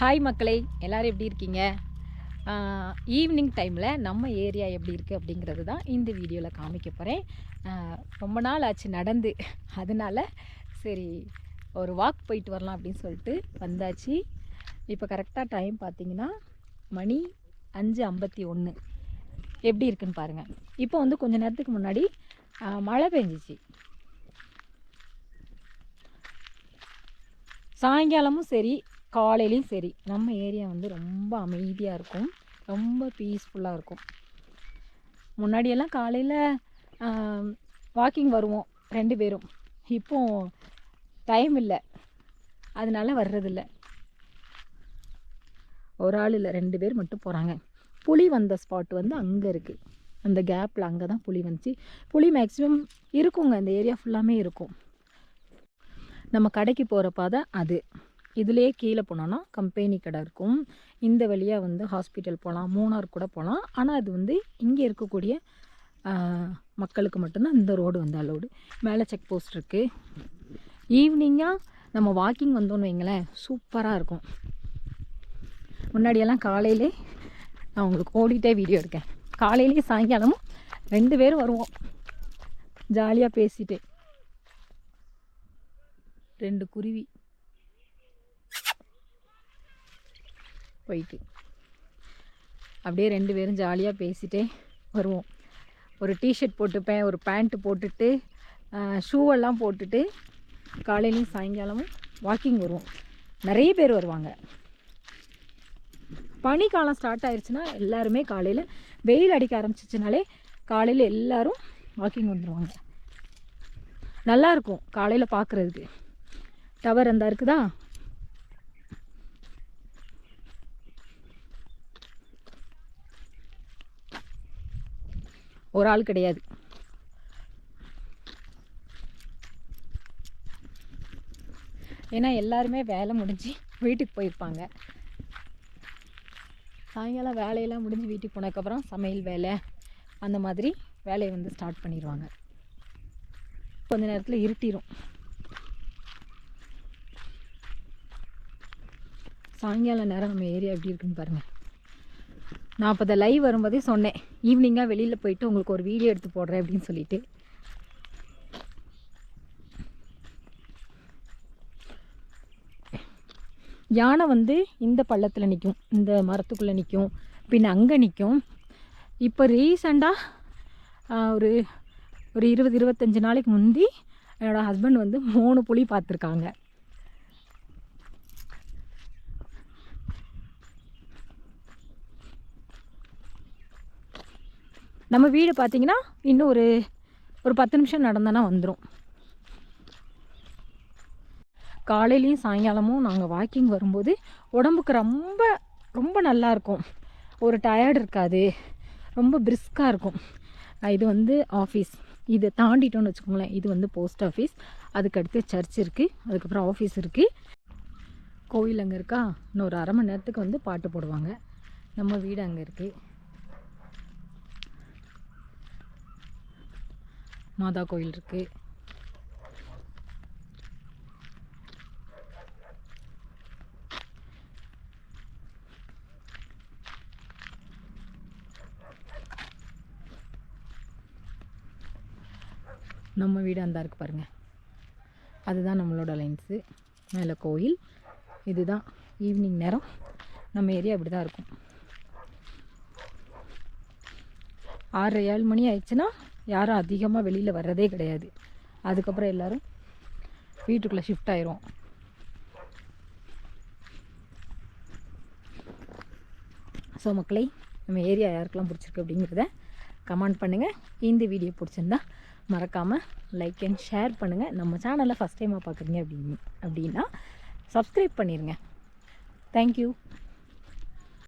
Hi மக்களே எல்லோரும் எப்படி இருக்கீங்க? ஈவினிங் டைமில் நம்ம ஏரியா எப்படி இருக்குது அப்படிங்கிறது தான் இந்த வீடியோவில் காமிக்க போகிறேன் ரொம்ப நாள் ஆச்சு நடந்து. அதனால சரி ஒரு வாக் போயிட்டு வரலாம் அப்படின்னு சொல்லிட்டு வந்தாச்சு. இப்போ கரெக்டாக டைம் பார்த்தீங்கன்னா மணி அஞ்சு ஐம்பத்தி ஒன்று எப்படி இருக்குன்னு பாருங்கள் இப்போ வந்து கொஞ்ச நேரத்துக்கு முன்னாடி மழை பெஞ்சிச்சு. சாயங்காலமும் சரி காலையிலையும் சரி நம்ம ஏரியா வந்து ரொம்ப அமைதியாக இருக்கும். ரொம்ப பீஸ்ஃபுல்லாக இருக்கும். முன்னாடியெல்லாம் காலையில் வாக்கிங் வருவோம் ரெண்டு பேரும். இப்போ டைம் இல்லை. அதனால வர்றதில்ல. ஒரு ஆள் இல்லை ரெண்டு பேர் மட்டும் போகிறாங்க புளி வந்த ஸ்பாட் வந்து அங்கே இருக்குது அந்த கேப்பில் அங்கே தான் புளி வந்துச்சு. புளி மேக்ஸிமம் இருக்குங்க. அந்த ஏரியா ஃபுல்லாமே இருக்கும். நம்ம கடைக்கு போகிற பாதை அது. இதுலேயே கீழே போனோன்னா கம்பெனி கடை இருக்கும். இந்த வழியாக வந்து ஹாஸ்பிட்டல் போகலாம் மூணார் கூட போகலாம் ஆனால் அது வந்து இங்கே இருக்கக்கூடிய மக்களுக்கு மட்டும்தான் இந்த ரோடு வந்து அலோடு மேலே செக் போஸ்ட் இருக்குது ஈவினிங்காக நம்ம வாக்கிங் வந்தோன்னு வைங்களேன் சூப்பராக இருக்கும். முன்னாடியெல்லாம் காலையிலே நான் உங்களுக்கு ஓடிட்டே வீடியோ எடுக்கேன். காலையிலேயே சாயங்காலமும் ரெண்டு பேரும் வருவோம். ஜாலியாக பேசிட்டு. ரெண்டு குருவி. போயிட்டு. அப்படியே ரெண்டு பேரும் ஜாலியாக பேசிட்டே வருவோம். ஒரு டிஷர்ட் போட்டுப்பேன் ஒரு பேண்ட்டு போட்டுட்டு ஷூவெல்லாம் போட்டுட்டு காலையிலையும் சாயங்காலமும் வாக்கிங் வருவோம். நிறைய பேர் வருவாங்க. பனிக்காலம் ஸ்டார்ட் ஆயிடுச்சுன்னா எல்லாருமே காலையில் வெயில் அடிக்க ஆரம்பிச்சிச்சுனாலே காலையில் எல்லாரும் வாக்கிங் வந்துடுவாங்க நல்லாயிருக்கும் காலையில் பார்க்குறதுக்கு டவர் அந்த இருக்குதா ஒரு ஆள் கிடையாது. ஏன்னா எல்லாருமே வேலை முடிஞ்சு வீட்டுக்கு போயிருப்பாங்க. சாயங்காலம் வேலையெல்லாம் முடிஞ்சு வீட்டுக்கு போனதுக்கப்புறம் சமையல் வேலை அந்த மாதிரி வேலையை வந்து ஸ்டார்ட் பண்ணிடுவாங்க. கொஞ்ச நேரத்தில் இருட்டிடும் சாயங்கால நேரம் நம்ம ஏரியா எப்படி இருக்குன்னு பாருங்கள் நான் அப்போ லைவ் வரும்போதே சொன்னேன். ஈவினிங்காக வெளியில் போயிட்டு உங்களுக்கு ஒரு வீடியோ எடுத்து போடுறேன் அப்படின்னு சொல்லிட்டு. யானை வந்து இந்த பள்ளத்தில் நிற்கும் இந்த மரத்துக்குள்ளே நிற்கும் பின்ன அங்கே நிற்கும் இப்போ ரீசண்டாக ஒரு ஒரு இருபது இருபத்தஞ்சி நாளைக்கு முந்தி என்னோடய ஹஸ்பண்ட் வந்து மூணு புலி பார்த்துருக்காங்க. நம்ம வீடு பார்த்தீங்கன்னா இன்னும் ஒரு ஒரு பத்து நிமிஷம் நடந்தோன்னா வந்துடும் காலையிலையும் சாயங்காலமும் நாங்கள் வாக்கிங் வரும்போது உடம்புக்கு ரொம்ப ரொம்ப நல்லாயிருக்கும் ஒரு டயர்டு இருக்காது. ரொம்ப பிரிஸ்காக இருக்கும். இது வந்து ஆஃபீஸ் இதை தாண்டிட்டோம்னு வச்சுக்கோங்களேன். இது வந்து போஸ்ட் ஆஃபீஸ் அதுக்கடுத்து சர்ச் இருக்குது அதுக்கப்புறம் ஆஃபீஸ் இருக்குது கோவில் அங்கே இருக்கா? இன்னும் ஒரு அரை மணி நேரத்துக்கு வந்து பாட்டு போடுவாங்க. நம்ம வீடு அங்கே இருக்குது மாதா கோயில் இருக்குது நம்ம வீடு அந்த இருக்கு பாருங்கள் அதுதான் நம்மளோட லைன்ஸு மேலே கோயில். இதுதான் ஈவினிங் நேரம். நம்ம ஏரியா இப்படி தான் இருக்கும். ஆறு ஏழு மணி ஆயிடுச்சுன்னா யாரும் அதிகமாக வெளியில் வர்றதே கிடையாது. அதுக்கப்புறம் எல்லாரும் வீட்டுக்குள்ளே ஷிஃப்ட் ஆயிரும். ஸோ மக்களை நம்ம ஏரியா யாருக்கெல்லாம் பிடிச்சிருக்கு அப்படிங்கிறத கமெண்ட் பண்ணுங்கள் இந்த வீடியோ பிடிச்சிருந்தா மறக்காமல் லைக் அண்ட் ஷேர் பண்ணுங்கள் நம்ம சேனலை ஃபஸ்ட் டைமாக பார்க்குறீங்க அப்படின்னு அப்படின்னா சப்ஸ்கிரைப் பண்ணிடுங்க தேங்க்யூ